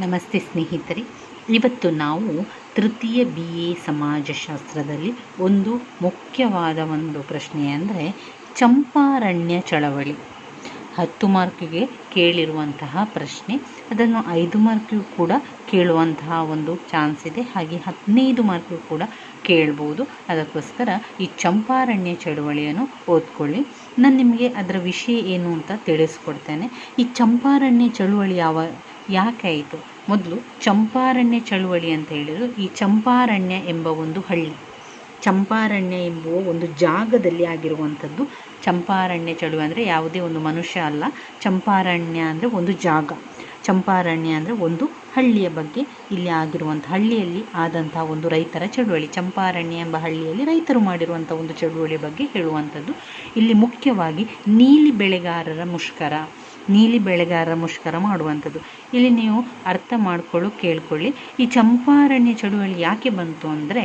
ನಮಸ್ತೆ ಸ್ನೇಹಿತರೆ. ಇವತ್ತು ನಾವು ತೃತೀಯ ಬಿ ಎ ಸಮಾಜಶಾಸ್ತ್ರದಲ್ಲಿ ಒಂದು ಮುಖ್ಯವಾದ ಒಂದು ಪ್ರಶ್ನೆ ಅಂದರೆ ಚಂಪಾರಣ್ಯ ಚಳವಳಿ. ಹತ್ತು ಮಾರ್ಕಿಗೆ ಕೇಳಿರುವಂತಹ ಪ್ರಶ್ನೆ. ಅದನ್ನು ಐದು ಮಾರ್ಕಿಗೂ ಕೂಡ ಕೇಳುವಂತಹ ಒಂದು ಚಾನ್ಸ್ ಇದೆ. ಹಾಗೆ ಹದಿನೈದು ಮಾರ್ಕಿಗೂ ಕೂಡ ಕೇಳ್ಬೋದು. ಅದಕ್ಕೋಸ್ಕರ ಈ ಚಂಪಾರಣ್ಯ ಚಳುವಳಿಯನ್ನು ಓದ್ಕೊಳ್ಳಿ. ನಾನು ನಿಮಗೆ ಅದರ ವಿಷಯ ಏನು ಅಂತ ತಿಳಿಸ್ಕೊಡ್ತೇನೆ. ಈ ಚಂಪಾರಣ್ಯ ಚಳುವಳಿ ಯಾವ ಯಾಕೆ ಆಯಿತು ಮೊದಲು ಚಂಪಾರಣ್ಯ ಚಳುವಳಿ ಅಂತ ಹೇಳಿದ್ರು. ಈ ಚಂಪಾರಣ್ಯ ಎಂಬ ಒಂದು ಹಳ್ಳಿ. ಚಂಪಾರಣ್ಯ ಎಂಬುವ ಒಂದು ಜಾಗದಲ್ಲಿ ಆಗಿರುವಂಥದ್ದು ಚಂಪಾರಣ್ಯ ಚಳುವಳಿ ಅಂದರೆ ಯಾವುದೇ ಒಂದು ಮನುಷ್ಯ ಅಲ್ಲ. ಚಂಪಾರಣ್ಯ ಅಂದರೆ ಒಂದು ಜಾಗ. ಚಂಪಾರಣ್ಯ ಅಂದರೆ ಒಂದು ಹಳ್ಳಿಯ ಬಗ್ಗೆ ಇಲ್ಲಿ ಆಗಿರುವಂಥ ಹಳ್ಳಿಯಲ್ಲಿ ಆದಂಥ ಒಂದು ರೈತರ ಚಳುವಳಿ. ಚಂಪಾರಣ್ಯ ಎಂಬ ಹಳ್ಳಿಯಲ್ಲಿ ರೈತರು ಮಾಡಿರುವಂಥ ಒಂದು ಚಳುವಳಿ ಬಗ್ಗೆ ಹೇಳುವಂಥದ್ದು. ಇಲ್ಲಿ ಮುಖ್ಯವಾಗಿ ನೀಲಿ ಬೆಳೆಗಾರರ ಮುಷ್ಕರ. ನೀಲಿ ಬೆಳೆಗಾರರ ಮುಷ್ಕರ ಮಾಡುವಂಥದ್ದು. ಇಲ್ಲಿ ನೀವು ಅರ್ಥ ಮಾಡಿಕೊಳ್ಳು, ಕೇಳ್ಕೊಳ್ಳಿ. ಈ ಚಂಪಾರಣ್ಯ ಚಳುವಳಿ ಯಾಕೆ ಬಂತು ಅಂದರೆ,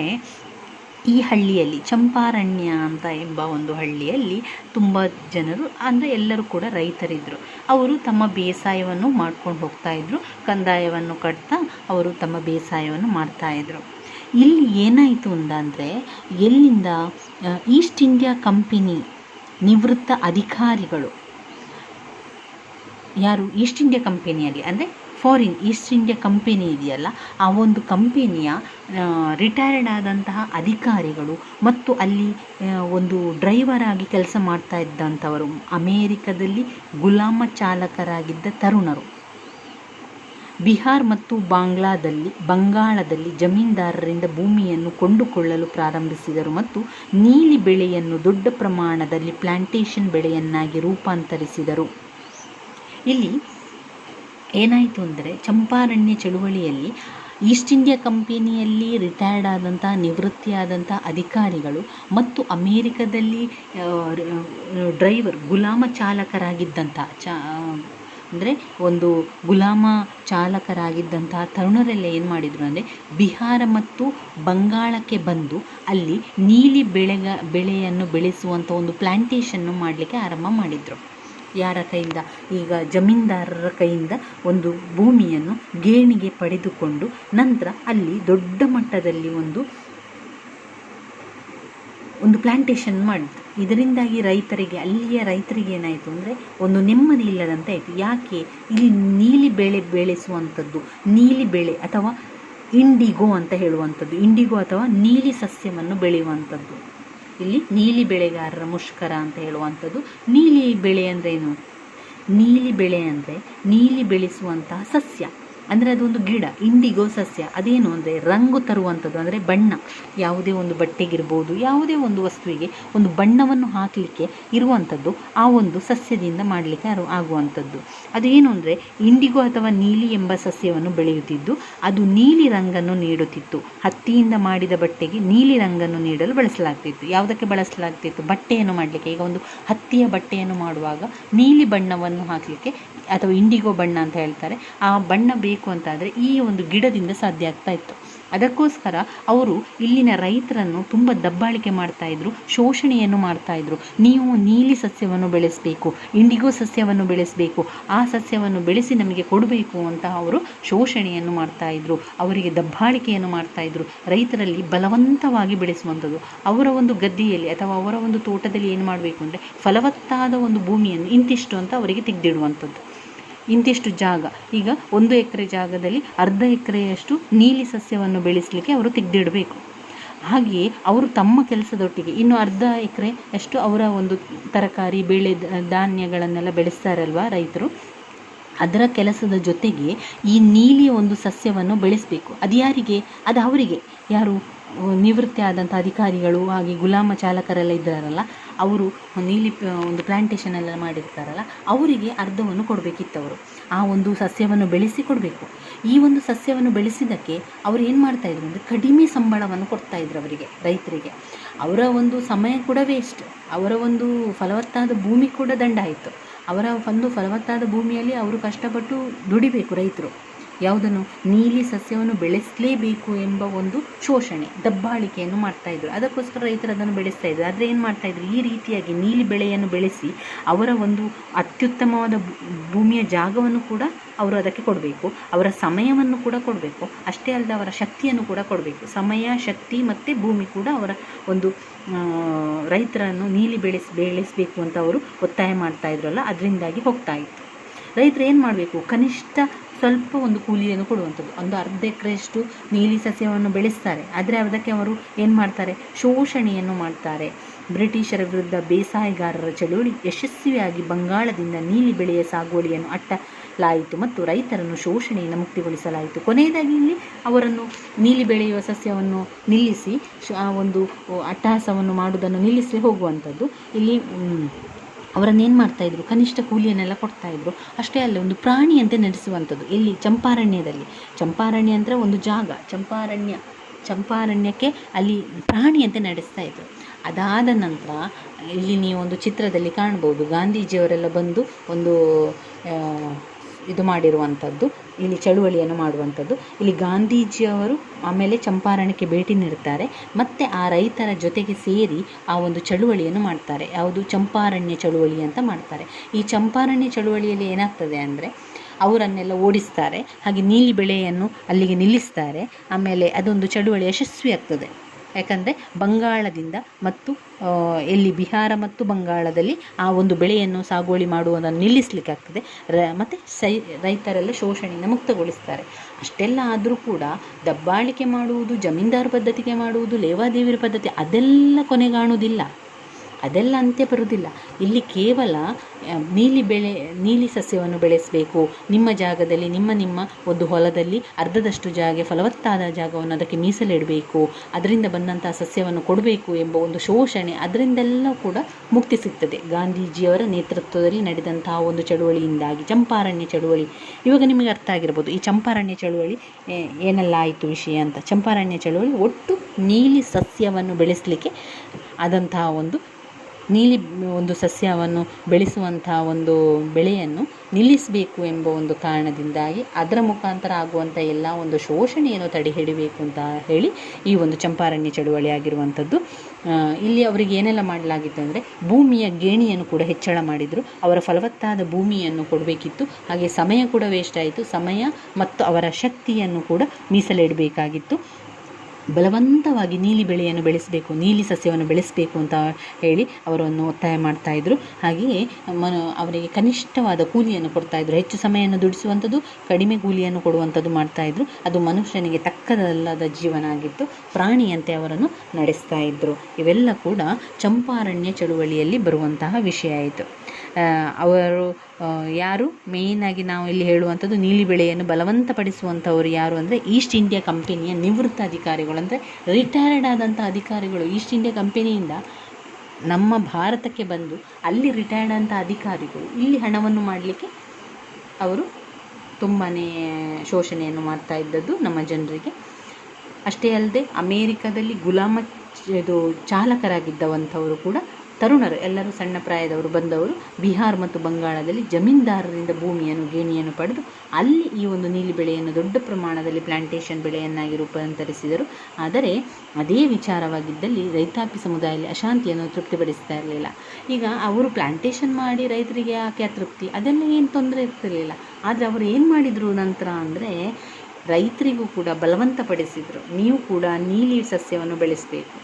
ಈ ಹಳ್ಳಿಯಲ್ಲಿ, ಚಂಪಾರಣ್ಯ ಅಂತ ಎಂಬ ಒಂದು ಹಳ್ಳಿಯಲ್ಲಿ ತುಂಬ ಜನರು, ಅಂದರೆ ಎಲ್ಲರೂ ಕೂಡ ರೈತರಿದ್ದರು ಅವರು ತಮ್ಮ ಬೇಸಾಯವನ್ನು ಮಾಡ್ಕೊಂಡು ಹೋಗ್ತಾಯಿದ್ರು ಕಂದಾಯವನ್ನು ಕಟ್ತಾ ಅವರು ತಮ್ಮ ಬೇಸಾಯವನ್ನು ಮಾಡ್ತಾಯಿದ್ರು ಇಲ್ಲಿ ಏನಾಯಿತು ಅಂತಂದರೆ, ಎಲ್ಲಿಂದ ಈಸ್ಟ್ ಇಂಡಿಯಾ ಕಂಪನಿ ನಿವೃತ್ತ ಅಧಿಕಾರಿಗಳು ಯಾರು ಈಸ್ಟ್ ಇಂಡಿಯಾ ಕಂಪೆನಿಯಲ್ಲಿ ಅಂದರೆ ಫಾರಿನ್ ಈಸ್ಟ್ ಇಂಡಿಯಾ ಕಂಪೆನಿ ಇದೆಯಲ್ಲ, ಆ ಒಂದು ಕಂಪೆನಿಯ ರಿಟೈರ್ಡ್ ಆದಂತಹ ಅಧಿಕಾರಿಗಳು ಮತ್ತು ಅಲ್ಲಿ ಒಂದು ಡ್ರೈವರ್ ಆಗಿ ಕೆಲಸ ಮಾಡ್ತಾ ಇದ್ದಂಥವರು, ಅಮೇರಿಕದಲ್ಲಿ ಗುಲಾಮ ಚಾಲಕರಾಗಿದ್ದ ತರುಣರು. ಬಿಹಾರ್ ಮತ್ತು ಬಾಂಗ್ಲಾದಲ್ಲಿ, ಬಂಗಾಳದಲ್ಲಿ ಜಮೀನ್ದಾರರಿಂದ ಭೂಮಿಯನ್ನು ಕೊಂಡುಕೊಳ್ಳಲು ಪ್ರಾರಂಭಿಸಿದರು ಮತ್ತು ನೀಲಿ ಬೆಳೆಯನ್ನು ದೊಡ್ಡ ಪ್ರಮಾಣದಲ್ಲಿ ಪ್ಲಾಂಟೇಷನ್ ಬೆಳೆಯನ್ನಾಗಿ ರೂಪಾಂತರಿಸಿದರು. ಇಲ್ಲಿ ಏನಾಯಿತು ಅಂದರೆ ಚಂಪಾರಣ್ಯ ಚಳುವಳಿಯಲ್ಲಿ ಈಸ್ಟ್ ಇಂಡಿಯಾ ಕಂಪನಿಯಲ್ಲಿ ರಿಟೈರ್ಡ್ ಆದಂಥ ನಿವೃತ್ತಿಯಾದಂಥ ಅಧಿಕಾರಿಗಳು ಮತ್ತು ಅಮೇರಿಕದಲ್ಲಿ ಡ್ರೈವರ್ ಗುಲಾಮ ಚಾಲಕರಾಗಿದ್ದಂಥ, ಚಾ ಅಂದರೆ ಒಂದು ಗುಲಾಮ ಚಾಲಕರಾಗಿದ್ದಂಥ ತರುಣರೆಲ್ಲ ಏನು ಮಾಡಿದರು ಅಂದರೆ ಬಿಹಾರ ಮತ್ತು ಬಂಗಾಳಕ್ಕೆ ಬಂದು ಅಲ್ಲಿ ನೀಲಿ ಬೆಳೆಗ, ಬೆಳೆಯನ್ನು ಬೆಳೆಸುವಂಥ ಒಂದು ಪ್ಲ್ಯಾಂಟೇಷನ್ನು ಮಾಡಲಿಕ್ಕೆ ಆರಂಭ ಮಾಡಿದರು. ಯಾರ ಕೈಯಿಂದ ಈಗ ಜಮೀನ್ದಾರರ ಕೈಯಿಂದ ಒಂದು ಭೂಮಿಯನ್ನು ಗೇಣಿಗೆ ಪಡೆದುಕೊಂಡು ನಂತರ ಅಲ್ಲಿ ದೊಡ್ಡ ಮಟ್ಟದಲ್ಲಿ ಒಂದು ಒಂದು ಪ್ಲಾಂಟೇಷನ್ ಮಾಡಿದ್ರು ಇದರಿಂದಾಗಿ ರೈತರಿಗೆ, ಅಲ್ಲಿಯ ರೈತರಿಗೆ ಏನಾಯಿತು ಅಂದರೆ ಒಂದು ನೆಮ್ಮದಿ ಇಲ್ಲದಂತೆ ಆಯಿತು. ಯಾಕೆ? ಇಲ್ಲಿ ನೀಲಿ ಬೆಳೆ ಬೆಳೆಸುವಂಥದ್ದು, ನೀಲಿ ಬೆಳೆ ಅಥವಾ ಇಂಡಿಗೋ ಅಂತ ಹೇಳುವಂಥದ್ದು ಇಂಡಿಗೋ ಅಥವಾ ನೀಲಿ ಸಸ್ಯವನ್ನು ಬೆಳೆಯುವಂಥದ್ದು. ಇಲ್ಲಿ ನೀಲಿ ಬೆಳೆಗಾರರ ಮುಷ್ಕರ ಅಂತ ಹೇಳುವಂಥದ್ದು. ನೀಲಿ ಬೆಳೆ ಅಂದರೆ ಏನು? ನೀಲಿ ಬೆಳೆ ಅಂದರೆ ನೀಲಿ ಬೆಳೆಸುವಂತಹ ಸಸ್ಯ. ಅಂದರೆ ಅದೊಂದು ಗಿಡ, ಇಂಡಿಗೋ ಸಸ್ಯ. ಅದೇನು ಅಂದರೆ ರಂಗು ತರುವಂಥದ್ದು, ಅಂದರೆ ಬಣ್ಣ. ಯಾವುದೇ ಒಂದು ಬಟ್ಟೆಗಿರ್ಬೋದು, ಯಾವುದೇ ಒಂದು ವಸ್ತುವಿಗೆ ಒಂದು ಬಣ್ಣವನ್ನು ಹಾಕಲಿಕ್ಕೆ ಇರುವಂಥದ್ದು, ಆ ಒಂದು ಸಸ್ಯದಿಂದ ಮಾಡಲಿಕ್ಕೆ ಆಗುವಂಥದ್ದು. ಅದೇನು ಅಂದರೆ ಇಂಡಿಗೋ ಅಥವಾ ನೀಲಿ ಎಂಬ ಸಸ್ಯವನ್ನು ಬೆಳೆಯುತ್ತಿದ್ದು, ಅದು ನೀಲಿ ರಂಗನ್ನು ನೀಡುತ್ತಿತ್ತು. ಹತ್ತಿಯಿಂದ ಮಾಡಿದ ಬಟ್ಟೆಗೆ ನೀಲಿ ರಂಗನ್ನು ನೀಡಲು ಬಳಸಲಾಗ್ತಿತ್ತು. ಯಾವುದಕ್ಕೆ ಬಳಸಲಾಗ್ತಿತ್ತು? ಬಟ್ಟೆಯನ್ನು ಮಾಡಲಿಕ್ಕೆ. ಈಗ ಒಂದು ಹತ್ತಿಯ ಬಟ್ಟೆಯನ್ನು ಮಾಡುವಾಗ ನೀಲಿ ಬಣ್ಣವನ್ನು ಹಾಕಲಿಕ್ಕೆ ಅಥವಾ ಇಂಡಿಗೋ ಬಣ್ಣ ಅಂತ ಹೇಳ್ತಾರೆ, ಆ ಬಣ್ಣ ಬೇಕು ಅಂತಾದರೆ ಈ ಒಂದು ಗಿಡದಿಂದ ಸಾಧ್ಯ ಆಗ್ತಾ ಇತ್ತು. ಅದಕ್ಕೋಸ್ಕರ ಅವರು ಇಲ್ಲಿನ ರೈತರನ್ನು ತುಂಬ ದಬ್ಬಾಳಿಕೆ ಮಾಡ್ತಾಯಿದ್ರು ಶೋಷಣೆಯನ್ನು ಮಾಡ್ತಾಯಿದ್ರು ನೀವು ನೀಲಿ ಸಸ್ಯವನ್ನು ಬೆಳೆಸಬೇಕು, ಇಂಡಿಗೋ ಸಸ್ಯವನ್ನು ಬೆಳೆಸಬೇಕು, ಆ ಸಸ್ಯವನ್ನು ಬೆಳೆಸಿ ನಮಗೆ ಕೊಡಬೇಕು ಅಂತ ಅವರು ಶೋಷಣೆಯನ್ನು ಮಾಡ್ತಾಯಿದ್ರು ಅವರಿಗೆ ದಬ್ಬಾಳಿಕೆಯನ್ನು ಮಾಡ್ತಾಯಿದ್ರು ರೈತರಲ್ಲಿ ಬಲವಂತವಾಗಿ ಬೆಳೆಸುವಂಥದ್ದು. ಅವರ ಒಂದು ಗದ್ದೆಯಲ್ಲಿ ಅಥವಾ ಅವರ ಒಂದು ತೋಟದಲ್ಲಿ ಏನು ಮಾಡಬೇಕು ಅಂದರೆ ಫಲವತ್ತಾದ ಒಂದು ಭೂಮಿಯನ್ನು ಇಂತಿಷ್ಟು ಅಂತ ಅವರಿಗೆ ತೆಗೆದಿಡುವಂಥದ್ದು. ಇಂತಿಷ್ಟು ಜಾಗ. ಈಗ ಒಂದು ಎಕರೆ ಜಾಗದಲ್ಲಿ ಅರ್ಧ ಎಕರೆಯಷ್ಟು ನೀಲಿ ಸಸ್ಯವನ್ನು ಬೆಳೆಸಲಿಕ್ಕೆ ಅವರು ತೆಗೆದಿಡಬೇಕು. ಹಾಗೆಯೇ ಅವರು ತಮ್ಮ ಕೆಲಸದೊಟ್ಟಿಗೆ ಇನ್ನು ಅರ್ಧ ಎಕರೆ ಅಷ್ಟು ಅವರ ಒಂದು ತರಕಾರಿ, ಬೆಳೆ, ಧಾನ್ಯಗಳನ್ನೆಲ್ಲ ಬೆಳೆಸ್ತಾರಲ್ವ ರೈತರು? ಅದರ ಕೆಲಸದ ಜೊತೆಗೆ ಈ ನೀಲಿ ಒಂದು ಸಸ್ಯವನ್ನು ಬೆಳೆಸಬೇಕು. ಅದು ಯಾರಿಗೆ? ಅದು ಅವರಿಗೆ. ಯಾರು? ನಿವೃತ್ತಿ ಆದಂಥ ಅಧಿಕಾರಿಗಳು, ಹಾಗೆ ಗುಲಾಮ ಚಾಲಕರೆಲ್ಲ ಇದ್ದಾರಲ್ಲ ಅವರು ನೀಲಿ ಒಂದು ಪ್ಲಾಂಟೇಷನ್ ಎಲ್ಲ ಮಾಡಿರ್ತಾರಲ್ಲ, ಅವರಿಗೆ ಅರ್ಧವನ್ನು ಕೊಡಬೇಕಿತ್ತು ಅವರು ಆ ಒಂದು ಸಸ್ಯವನ್ನು ಬೆಳೆಸಿ ಕೊಡಬೇಕು. ಈ ಒಂದು ಸಸ್ಯವನ್ನು ಬೆಳೆಸಿದ್ದಕ್ಕೆ ಅವರು ಏನು ಮಾಡ್ತಾಯಿದ್ರು ಅಂದರೆ ಕಡಿಮೆ ಸಂಬಳವನ್ನು ಕೊಡ್ತಾಯಿದ್ರು ಅವರಿಗೆ, ರೈತರಿಗೆ. ಅವರ ಒಂದು ಸಮಯ ಕೂಡ ವೇಸ್ಟ್ ಅವರ ಒಂದು ಫಲವತ್ತಾದ ಭೂಮಿ ಕೂಡ ದಂಡ ಆಯಿತು. ಅವರ ಒಂದು ಫಲವತ್ತಾದ ಭೂಮಿಯಲ್ಲಿ ಅವರು ಕಷ್ಟಪಟ್ಟು ದುಡಿಬೇಕು ರೈತರು. ಯಾವುದನ್ನು ನೀಲಿ ಸಸ್ಯವನ್ನು ಬೆಳೆಸಲೇಬೇಕು ಎಂಬ ಒಂದು ಶೋಷಣೆ, ದಬ್ಬಾಳಿಕೆಯನ್ನು ಮಾಡ್ತಾ ಇದ್ರು. ಅದಕ್ಕೋಸ್ಕರ ರೈತರು ಅದನ್ನು ಬೆಳೆಸ್ತಾ ಇದ್ರು. ಆದರೆ ಏನು ಮಾಡ್ತಾ ಇದ್ರು? ಈ ರೀತಿಯಾಗಿ ನೀಲಿ ಬೆಳೆಯನ್ನು ಬೆಳೆಸಿ ಅವರ ಒಂದು ಅತ್ಯುತ್ತಮವಾದ ಭೂಮಿಯ ಜಾಗವನ್ನು ಕೂಡ ಅವರು ಅದಕ್ಕೆ ಕೊಡಬೇಕು. ಅವರ ಸಮಯವನ್ನು ಕೂಡ ಕೊಡಬೇಕು. ಅಷ್ಟೇ ಅಲ್ಲದೆ ಅವರ ಶಕ್ತಿಯನ್ನು ಕೂಡ ಕೊಡಬೇಕು. ಸಮಯ, ಶಕ್ತಿ ಮತ್ತು ಭೂಮಿ ಕೂಡ ಅವರ ಒಂದು ರೈತರನ್ನು ನೀಲಿ ಬೆಳೆಸ್, ಬೆಳೆಸಬೇಕು ಅಂತ ಅವರು ಒತ್ತಾಯ ಮಾಡ್ತಾ ಇದ್ರಲ್ಲ, ಅದರಿಂದಾಗಿ ಹೋಗ್ತಾ ಇತ್ತು. ರೈತರು ಏನು ಮಾಡಬೇಕು? ಕನಿಷ್ಠ ಸ್ವಲ್ಪ ಒಂದು ಕೂಲಿಯನ್ನು ಕೊಡುವಂಥದ್ದು. ಒಂದು ಅರ್ಧ ಎಕರೆಯಷ್ಟು ನೀಲಿ ಸಸ್ಯವನ್ನು ಬೆಳೆಸ್ತಾರೆ. ಆದರೆ ಅದಕ್ಕೆ ಅವರು ಏನು ಮಾಡ್ತಾರೆ? ಶೋಷಣೆಯನ್ನು ಮಾಡ್ತಾರೆ. ಬ್ರಿಟಿಷರ ವಿರುದ್ಧ ಬೇಸಾಯಗಾರರ ಚಳುವಳಿ ಯಶಸ್ವಿಯಾಗಿ ಬಂಗಾಳದಿಂದ ನೀಲಿ ಬೆಳೆಯ ಸಾಗುವಳಿಯನ್ನು ಅಟ್ಟಲಾಯಿತು ಮತ್ತು ರೈತರನ್ನು ಶೋಷಣೆಯಿಂದ ಮುಕ್ತಿಗೊಳಿಸಲಾಯಿತು. ಕೊನೆಯದಾಗಿ ಇಲ್ಲಿ ಅವರನ್ನು ನೀಲಿ ಬೆಳೆಯುವ ಸಸ್ಯವನ್ನು ನಿಲ್ಲಿಸಿ ಒಂದು ಅಟ್ಟಹಾಸವನ್ನು ಮಾಡುವುದನ್ನು ನಿಲ್ಲಿಸಿ ಹೋಗುವಂಥದ್ದು. ಇಲ್ಲಿ ಅವರನ್ನೇನು ಮಾಡ್ತಾಯಿದ್ರು ಕನಿಷ್ಠ ಕೂಲಿಯನ್ನೆಲ್ಲ ಕೊಡ್ತಾಯಿದ್ರು ಅಷ್ಟೇ ಅಲ್ಲ, ಒಂದು ಪ್ರಾಣಿಯಂತೆ ನಡೆಸುವಂಥದ್ದು ಇಲ್ಲಿ ಚಂಪಾರಣ್ಯದಲ್ಲಿ. ಚಂಪಾರಣ್ಯ ಅಂದರೆ ಒಂದು ಜಾಗ. ಚಂಪಾರಣ್ಯ, ಚಂಪಾರಣ್ಯಕ್ಕೆ ಅಲ್ಲಿ ಪ್ರಾಣಿಯಂತೆ ನಡೆಸ್ತಾ ಇದ್ರು. ಅದಾದ ನಂತರ ಇಲ್ಲಿ ನೀವು ಒಂದು ಚಿತ್ರದಲ್ಲಿ ಕಾಣ್ಬೋದು. ಗಾಂಧೀಜಿಯವರೆಲ್ಲ ಬಂದು ಒಂದು ಇದು ಮಾಡಿರುವಂಥದ್ದು, ಇಲ್ಲಿ ಚಳುವಳಿಯನ್ನು ಮಾಡುವಂಥದ್ದು. ಇಲ್ಲಿ ಗಾಂಧೀಜಿಯವರು ಆಮೇಲೆ ಚಂಪಾರಣಕ್ಕೆ ಭೇಟಿ ನೀಡ್ತಾರೆ. ಮತ್ತು ಆ ರೈತರ ಜೊತೆಗೆ ಸೇರಿ ಆ ಒಂದು ಚಳುವಳಿಯನ್ನು ಮಾಡ್ತಾರೆ. ಯಾವುದು? ಚಂಪಾರಣ್ಯ ಚಳುವಳಿ ಅಂತ ಮಾಡ್ತಾರೆ. ಈ ಚಂಪಾರಣ್ಯ ಚಳುವಳಿಯಲ್ಲಿ ಏನಾಗ್ತದೆ ಅಂದರೆ, ಅವರನ್ನೆಲ್ಲ ಓಡಿಸ್ತಾರೆ. ಹಾಗೆ ನೀಲಿ ಬೆಳೆಯನ್ನು ಅಲ್ಲಿಗೆ ನಿಲ್ಲಿಸ್ತಾರೆ. ಆಮೇಲೆ ಅದೊಂದು ಚಳುವಳಿ ಯಶಸ್ವಿ ಆಗ್ತದೆ ಯಾಕಂದರೆ ಬಂಗಾಳದಿಂದ ಮತ್ತು ಎಲ್ಲಿ ಬಿಹಾರ ಮತ್ತು ಬಂಗಾಳದಲ್ಲಿ ಆ ಒಂದು ಬೆಳೆಯನ್ನು ಸಾಗುವಳಿ ಮಾಡುವುದನ್ನು ನಿಲ್ಲಿಸಲಿಕ್ಕೆ ಆಗ್ತದೆ. ರ, ಮತ್ತು ಸೈ, ರೈತರೆಲ್ಲ ಶೋಷಣೆಯಿಂದ ಮುಕ್ತಗೊಳಿಸ್ತಾರೆ. ಅಷ್ಟೆಲ್ಲ ಆದರೂ ಕೂಡ ದಬ್ಬಾಳಿಕೆ ಮಾಡುವುದು, ಜಮೀನ್ದಾರು ಪದ್ಧತಿಗೆ ಮಾಡುವುದು ಲೇವಾದೇವಿರ ಪದ್ಧತಿ ಅದೆಲ್ಲ ಕೊನೆಗಾಣುವುದಿಲ್ಲ. ಅದೆಲ್ಲ ಅಂತ್ಯ ಬರುವುದಿಲ್ಲ. ಇಲ್ಲಿ ಕೇವಲ ನೀಲಿ ಬೆಳೆ, ನೀಲಿ ಸಸ್ಯವನ್ನು ಬೆಳೆಸಬೇಕು. ನಿಮ್ಮ ಜಾಗದಲ್ಲಿ, ನಿಮ್ಮ ನಿಮ್ಮ ಒಂದು ಹೊಲದಲ್ಲಿ ಅರ್ಧದಷ್ಟು ಜಾಗ, ಫಲವತ್ತಾದ ಜಾಗವನ್ನು ಅದಕ್ಕೆ ಮೀಸಲಿಡಬೇಕು. ಅದರಿಂದ ಬಂದಂತಹ ಸಸ್ಯವನ್ನು ಕೊಡಬೇಕು ಎಂಬ ಒಂದು ಶೋಷಣೆ ಅದರಿಂದೆಲ್ಲ ಕೂಡ ಮುಕ್ತಿ ಸಿಗ್ತದೆ. ಗಾಂಧೀಜಿಯವರ ನೇತೃತ್ವದಲ್ಲಿ ನಡೆದಂತಹ ಒಂದು ಚಳುವಳಿಯಿಂದಾಗಿ, ಚಂಪಾರಣ್ಯ ಚಳುವಳಿ. ಇವಾಗ ನಿಮಗೆ ಅರ್ಥ ಆಗಿರ್ಬೋದು, ಈ ಚಂಪಾರಣ್ಯ ಚಳುವಳಿ ಏನೆಲ್ಲ ಆಯಿತು ವಿಷಯ ಅಂತ. ಚಂಪಾರಣ್ಯ ಚಳುವಳಿ ಒಟ್ಟು ನೀಲಿ ಸಸ್ಯವನ್ನು ಬೆಳೆಸಲಿಕ್ಕೆ ಆದಂತಹ ಒಂದು ನೀಲಿ ಒಂದು ಸಸ್ಯವನ್ನು ಬೆಳೆಸುವಂಥ ಒಂದು ಬೆಳೆಯನ್ನು ನಿಲ್ಲಿಸಬೇಕು ಎಂಬ ಒಂದು ಕಾರಣದಿಂದಾಗಿ ಅದರ ಮುಖಾಂತರ ಆಗುವಂಥ ಎಲ್ಲ ಒಂದು ಶೋಷಣೆಯನ್ನು ತಡೆಹಿಡಿಬೇಕು ಅಂತ ಹೇಳಿ ಈ ಒಂದು ಚಂಪಾರಣ್ಯ ಚಳುವಳಿ ಆಗಿರುವಂಥದ್ದು. ಇಲ್ಲಿ ಅವರಿಗೆ ಏನೆಲ್ಲ ಮಾಡಲಾಗಿತ್ತು ಅಂದರೆ ಭೂಮಿಯ ಗೇಣಿಯನ್ನು ಕೂಡ ಹೆಚ್ಚಳ ಮಾಡಿದರು. ಅವರ ಫಲವತ್ತಾದ ಭೂಮಿಯನ್ನು ಕೊಡಬೇಕಿತ್ತು. ಹಾಗೆ ಸಮಯ ಕೂಡ ವೇಸ್ಟ್ ಆಯಿತು. ಸಮಯ ಮತ್ತು ಅವರ ಶಕ್ತಿಯನ್ನು ಕೂಡ ಮೀಸಲಿಡಬೇಕಾಗಿತ್ತು. ಬಲವಂತವಾಗಿ ನೀಲಿ ಬೆಳೆಯನ್ನು ಬೆಳೆಸಬೇಕು, ನೀಲಿ ಸಸ್ಯವನ್ನು ಬೆಳೆಸಬೇಕು ಅಂತ ಹೇಳಿ ಅವರನ್ನು ಒತ್ತಾಯ ಮಾಡ್ತಾಯಿದ್ರು ಹಾಗೆಯೇ ಮನ, ಅವರಿಗೆ ಕನಿಷ್ಠವಾದ ಕೂಲಿಯನ್ನು ಕೊಡ್ತಾಯಿದ್ರು ಹೆಚ್ಚು ಸಮಯವನ್ನು ದುಡಿಸುವಂಥದ್ದು, ಕಡಿಮೆ ಕೂಲಿಯನ್ನು ಕೊಡುವಂಥದ್ದು ಮಾಡ್ತಾಯಿದ್ರು ಅದು ಮನುಷ್ಯನಿಗೆ ತಕ್ಕದಲ್ಲದ ಜೀವನ ಆಗಿತ್ತು. ಪ್ರಾಣಿಯಂತೆ ಅವರನ್ನು ನಡೆಸ್ತಾ ಇದ್ದರು ಇವೆಲ್ಲ ಕೂಡ ಚಂಪಾರಣ್ಯ ಚಳುವಳಿಯಲ್ಲಿ ಬರುವಂತಹ ವಿಷಯ ಆಯಿತು. ಅವರು ಯಾರು? ಮೇಯ್ನಾಗಿ ನಾವು ಇಲ್ಲಿ ಹೇಳುವಂಥದ್ದು ನೀಲಿ ಬೆಳೆಯನ್ನು ಬಲವಂತಪಡಿಸುವಂಥವರು ಯಾರು ಅಂದರೆ ಈಸ್ಟ್ ಇಂಡಿಯಾ ಕಂಪನಿಯ ನಿವೃತ್ತ ಅಧಿಕಾರಿಗಳು ಅಂದರೆ ರಿಟೈರ್ಡ್ ಆದಂಥ ಅಧಿಕಾರಿಗಳು ಈಸ್ಟ್ ಇಂಡಿಯಾ ಕಂಪನಿಯಿಂದ ನಮ್ಮ ಭಾರತಕ್ಕೆ ಬಂದು ಅಲ್ಲಿ ರಿಟೈರ್ಡ್ ಆದಂಥ ಅಧಿಕಾರಿಗಳು ಇಲ್ಲಿ ಹಣವನ್ನು ಮಾಡಲಿಕ್ಕೆ ಅವರು ತುಂಬಾ ಶೋಷಣೆಯನ್ನು ಮಾಡ್ತಾ ಇದ್ದದ್ದು ನಮ್ಮ ಜನರಿಗೆ. ಅಷ್ಟೇ ಅಲ್ಲದೆ ಅಮೇರಿಕಾದಲ್ಲಿ ಗುಲಾಮ, ಇದು ಚಾಲಕರಾಗಿದ್ದವಂಥವರು ಕೂಡ ತರುಣರು, ಎಲ್ಲರೂ ಸಣ್ಣ ಪ್ರಾಯದವರು ಬಂದವರು, ಬಿಹಾರ್ ಮತ್ತು ಬಂಗಾಳದಲ್ಲಿ ಜಮೀನ್ದಾರರಿಂದ ಭೂಮಿಯನ್ನು, ಗೇಣಿಯನ್ನು ಪಡೆದು ಅಲ್ಲಿ ಈ ಒಂದು ನೀಲಿ ಬೆಳೆಯನ್ನು ದೊಡ್ಡ ಪ್ರಮಾಣದಲ್ಲಿ ಪ್ಲಾಂಟೇಷನ್ ಬೆಳೆಯನ್ನಾಗಿ ರೂಪಾಂತರಿಸಿದರು. ಆದರೆ ಅದೇ ವಿಚಾರವಾಗಿದ್ದಲ್ಲಿ ರೈತಾಪಿ ಸಮುದಾಯದಲ್ಲಿ ಅಶಾಂತಿಯನ್ನು ತೃಪ್ತಿಪಡಿಸ್ತಾ ಇರಲಿಲ್ಲ. ಈಗ ಅವರು ಪ್ಲಾಂಟೇಷನ್ ಮಾಡಿ ರೈತರಿಗೆ ಯಾಕೆ ಅತೃಪ್ತಿ, ಅದೆಲ್ಲ ಏನು ತೊಂದರೆ ಇರ್ತಿರಲಿಲ್ಲ. ಆದರೆ ಅವರು ಏನು ಮಾಡಿದರು ನಂತರ ಅಂದರೆ ರೈತರಿಗೂ ಕೂಡ ಬಲವಂತಪಡಿಸಿದರು. ನೀವು ಕೂಡ ನೀಲಿ ಸಸ್ಯವನ್ನು ಬೆಳೆಸಬೇಕು.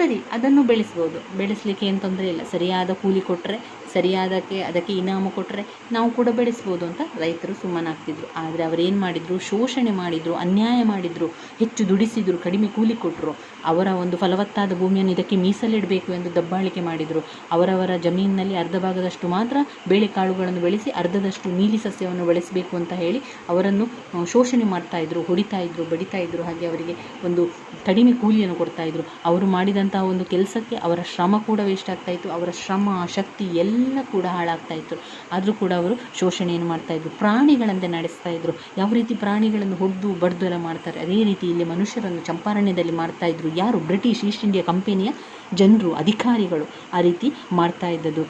ಸರಿ ಅದನ್ನು ಬೆಳೆಸ್ಬೋದು. ಬೆಳೆಸಲಿಕ್ಕೆ ಏನು ತೊಂದರೆ ಇಲ್ಲ. ಸರಿಯಾದ ಕೂಲಿ ಕೊಟ್ಟರೆ ಸರಿಯಾದಕ್ಕೆ ಅದಕ್ಕೆ ಇನಾಮ ಕೊಟ್ಟರೆ ನಾವು ಕೂಡ ಬೆಳೆಸ್ಬೋದು ಅಂತ ರೈತರು ಸುಮ್ಮನಾಗ್ತಿದ್ರು ಆದರೆ ಅವರೇನು ಮಾಡಿದರು? ಶೋಷಣೆ ಮಾಡಿದರು, ಅನ್ಯಾಯ ಮಾಡಿದರು, ಹೆಚ್ಚು ದುಡಿಸಿದರು, ಕಡಿಮೆ ಕೂಲಿ ಕೊಟ್ಟರು ಅವರ ಒಂದು ಫಲವತ್ತಾದ ಭೂಮಿಯನ್ನು ಇದಕ್ಕೆ ಮೀಸಲಿಡಬೇಕು ಎಂದು ದಬ್ಬಾಳಿಕೆ ಮಾಡಿದರು. ಅವರವರ ಜಮೀನಿನಲ್ಲಿ ಅರ್ಧ ಭಾಗದಷ್ಟು ಮಾತ್ರ ಬೇಳೆಕಾಳುಗಳನ್ನು ಬೆಳೆಸಿ ಅರ್ಧದಷ್ಟು ನೀಲಿ ಸಸ್ಯವನ್ನು ಬೆಳೆಸಬೇಕು ಅಂತ ಹೇಳಿ ಅವರನ್ನು ಶೋಷಣೆ ಮಾಡ್ತಾ ಇದ್ರು, ಹೊಡಿತಾ ಇದ್ರು, ಬಡಿತಾ ಇದ್ರು. ಹಾಗೆ ಅವರಿಗೆ ಒಂದು ಕಡಿಮೆ ಕೂಲಿಯನ್ನು ಕೊಡ್ತಾ ಇದ್ರು. ಅವರು ಮಾಡಿದಂತಹ ಒಂದು ಕೆಲಸಕ್ಕೆ ಅವರ ಶ್ರಮ ಕೂಡ ವೇಸ್ಟ್ ಆಗ್ತಾ ಅವರ ಶ್ರಮ, ಶಕ್ತಿ ಎಲ್ಲ ಎಲ್ಲ ಕೂಡ ಹಾಳಾಗ್ತಾ ಇತ್ತು ಆದರೂ ಕೂಡ ಅವರು ಶೋಷಣೆಯನ್ನು ಮಾಡ್ತಾ ಇದ್ರು? ಪ್ರಾಣಿಗಳಂತೆ ನಡೆಸ್ತಾ ಇದ್ರು. ಯಾವ ರೀತಿ ಪ್ರಾಣಿಗಳನ್ನು ಹೊಡೆದು ಬಡ್ದು ಎಲ್ಲ ಮಾಡ್ತಾರೆ? ಅದೇ ರೀತಿ ಇಲ್ಲಿ ಮನುಷ್ಯರನ್ನು ಚಂಪಾರಣ್ಯದಲ್ಲಿ ಮಾಡ್ತಾ ಇದ್ರು. ಯಾರು? ಬ್ರಿಟಿಷ್ ಈಸ್ಟ್ ಇಂಡಿಯಾ ಕಂಪನಿಯ ಜನರು, ಅಧಿಕಾರಿಗಳು ಆ ರೀತಿ ಮಾಡ್ತಾ ಇದ್ದದ್ದು.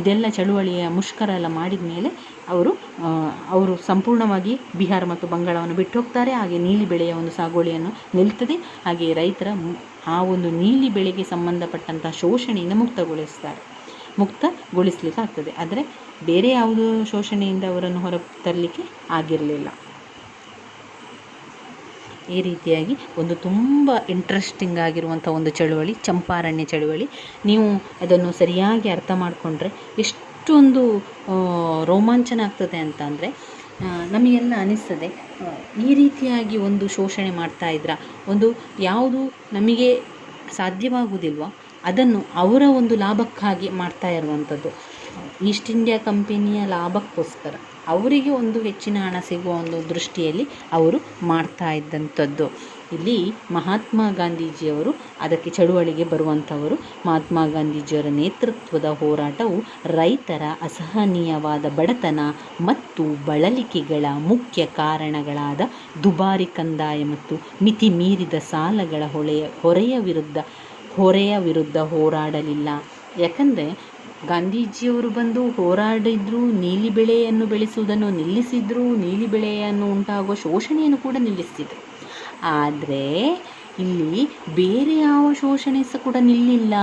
ಇದೆಲ್ಲ ಚಳುವಳಿಯ ಮುಷ್ಕರ ಎಲ್ಲ ಮಾಡಿದ ಮೇಲೆ ಅವರು ಅವರು ಸಂಪೂರ್ಣವಾಗಿ ಬಿಹಾರ ಮತ್ತು ಬಂಗಾಳವನ್ನು ಬಿಟ್ಟು ಹೋಗ್ತಾರೆ. ಹಾಗೆ ನೀಲಿ ಬೆಳೆಯ ಒಂದು ಸಾಗುವಳಿಯನ್ನು ನಿಲ್ತದೆ. ಹಾಗೆ ರೈತರ ಆ ಒಂದು ನೀಲಿ ಬೆಳೆಗೆ ಸಂಬಂಧಪಟ್ಟಂತಹ ಶೋಷಣೆಯಿಂದ ಮುಕ್ತಗೊಳಿಸ್ತಾರೆ. ಮುಕ್ತಗೊಳಿಸ್ಲಿಕ್ಕೆ ಆಗ್ತದೆ ಆದರೆ ಬೇರೆ ಯಾವುದು ಶೋಷಣೆಯಿಂದ ಅವರನ್ನು ಹೊರ ತರಲಿಕ್ಕೆ ಆಗಿರಲಿಲ್ಲ. ಈ ರೀತಿಯಾಗಿ ಒಂದು ತುಂಬ ಇಂಟ್ರೆಸ್ಟಿಂಗ್ ಆಗಿರುವಂಥ ಒಂದು ಚಳುವಳಿ, ಚಂಪಾರಣ್ಯ ಚಳುವಳಿ. ನೀವು ಅದನ್ನು ಸರಿಯಾಗಿ ಅರ್ಥ ಮಾಡಿಕೊಂಡ್ರೆ ಎಷ್ಟೊಂದು ರೋಮಾಂಚನ ಆಗ್ತದೆ ಅಂತ ಅಂದರೆ ನಮಗೆಲ್ಲ ಅನಿಸ್ತದೆ ಈ ರೀತಿಯಾಗಿ ಒಂದು ಶೋಷಣೆ ಮಾಡ್ತಾ ಇದ್ರ? ಒಂದು ಯಾವುದು ನಮಗೆ ಸಾಧ್ಯವಾಗುವುದಿಲ್ವ ಅದನ್ನು ಅವರ ಒಂದು ಲಾಭಕ್ಕಾಗಿ ಮಾಡ್ತಾ ಇರುವಂಥದ್ದು. ಈಸ್ಟ್ ಇಂಡಿಯಾ ಕಂಪನಿಯ ಲಾಭಕ್ಕೋಸ್ಕರ ಅವರಿಗೆ ಒಂದು ಹೆಚ್ಚಿನ ಹಣ ಸಿಗುವ ಒಂದು ದೃಷ್ಟಿಯಲ್ಲಿ ಅವರು ಮಾಡ್ತಾ ಇದ್ದಂಥದ್ದು. ಇಲ್ಲಿ ಮಹಾತ್ಮ ಗಾಂಧೀಜಿಯವರು ಅದಕ್ಕೆ ಚಳುವಳಿಗೆ ಬರುವಂಥವರು. ಮಹಾತ್ಮ ಗಾಂಧೀಜಿಯವರ ನೇತೃತ್ವದ ಹೋರಾಟವು ರೈತರ ಅಸಹನೀಯವಾದ ಬಡತನ ಮತ್ತು ಬಳಲಿಕೆಗಳ ಮುಖ್ಯ ಕಾರಣಗಳಾದ ದುಬಾರಿ ಕಂದಾಯ ಮತ್ತು ಮಿತಿ ಮೀರಿದ ಸಾಲಗಳ ಹೊಳೆಯ ಹೊರೆಯ ವಿರುದ್ಧ ಹೊರೆಯ ವಿರುದ್ಧ ಹೋರಾಡಲಿಲ್ಲ. ಯಾಕಂದರೆ ಗಾಂಧೀಜಿಯವರು ಬಂದು ಹೋರಾಡಿದ್ರು ನೀಲಿ ಬೆಳೆಯನ್ನು ಬೆಳೆಸುವುದನ್ನು ನಿಲ್ಲಿಸಿದ್ರು ನೀಲಿ ಬೆಳೆಯನ್ನು ಉಂಟಾಗುವ ಶೋಷಣೆಯನ್ನು ಕೂಡ ನಿಲ್ಲಿಸಿದ್ರು. ಆದರೆ ಇಲ್ಲಿ ಬೇರೆ ಯಾವ ಶೋಷಣೆ ಸಹ ಕೂಡ ನಿಲ್ಲಿಲ್ಲ.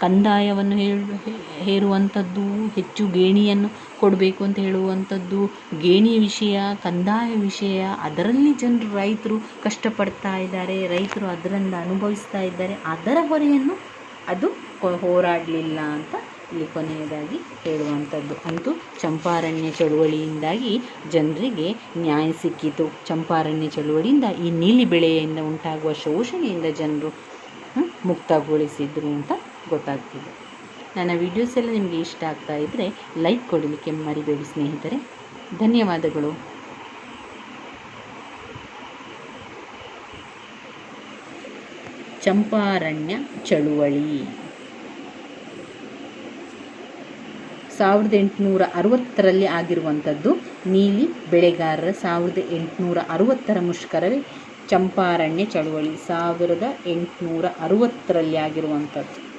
ಕಂದಾಯವನ್ನು ಹೇಳು ಹೇರುವಂಥದ್ದು, ಹೆಚ್ಚು ಗೇಣಿಯನ್ನು ಕೊಡಬೇಕು ಅಂತ ಹೇಳುವಂಥದ್ದು ಗೇಣಿ ವಿಷಯ, ಕಂದಾಯ ವಿಷಯ, ಅದರಲ್ಲಿ ಜನರು ರೈತರು ಕಷ್ಟಪಡ್ತಾ ಇದ್ದಾರೆ, ರೈತರು ಅದರಿಂದ ಅನುಭವಿಸ್ತಾ ಇದ್ದಾರೆ, ಅದರ ಹೊರೆಯನ್ನು ಅದು ಹೋರಾಡಲಿಲ್ಲ ಅಂತ ಇಲ್ಲಿ ಕೊನೆಯದಾಗಿ ಹೇಳುವಂಥದ್ದು. ಅಂತೂ ಚಂಪಾರಣ್ಯ ಚಳುವಳಿಯಿಂದಾಗಿ ಜನರಿಗೆ ನ್ಯಾಯ ಸಿಕ್ಕಿತು. ಚಂಪಾರಣ್ಯ ಚಳುವಳಿಯಿಂದ ಈ ನೀಲಿ ಬೆಳೆಯಿಂದ ಉಂಟಾಗುವ ಶೋಷಣೆಯಿಂದ ಜನರು ಮುಕ್ತಗೊಳಿಸಿದ್ರು ಅಂತ ಗೊತ್ತಾಗ್ತಿದೆ. ನನ್ನ ವಿಡಿಯೋಸ್ ಎಲ್ಲ ನಿಮಗೆ ಇಷ್ಟ ಆಗ್ತಾ ಇದ್ದರೆ ಲೈಕ್ ಕೊಡಲಿಕ್ಕೆ ಮರಿಬೇಡಿ ಸ್ನೇಹಿತರೆ. ಧನ್ಯವಾದಗಳು. ಚಂಪಾರಣ್ಯ ಚಳುವಳಿ. ಸಾವಿರದ ಎಂಟುನೂರ ಅರವತ್ತರಲ್ಲಿ ಆಗಿರುವಂಥದ್ದು ನೀಲಿ ಬೆಳೆಗಾರರ ಸಾವಿರದ ಎಂಟುನೂರ ಅರವತ್ತರ ಮುಷ್ಕರವೇ ಚಂಪಾರಣ್ಯ ಚಳುವಳಿ. ಸಾವಿರದ ಎಂಟುನೂರ ಅರವತ್ತರಲ್ಲಿ ಆಗಿರುವಂಥದ್ದು.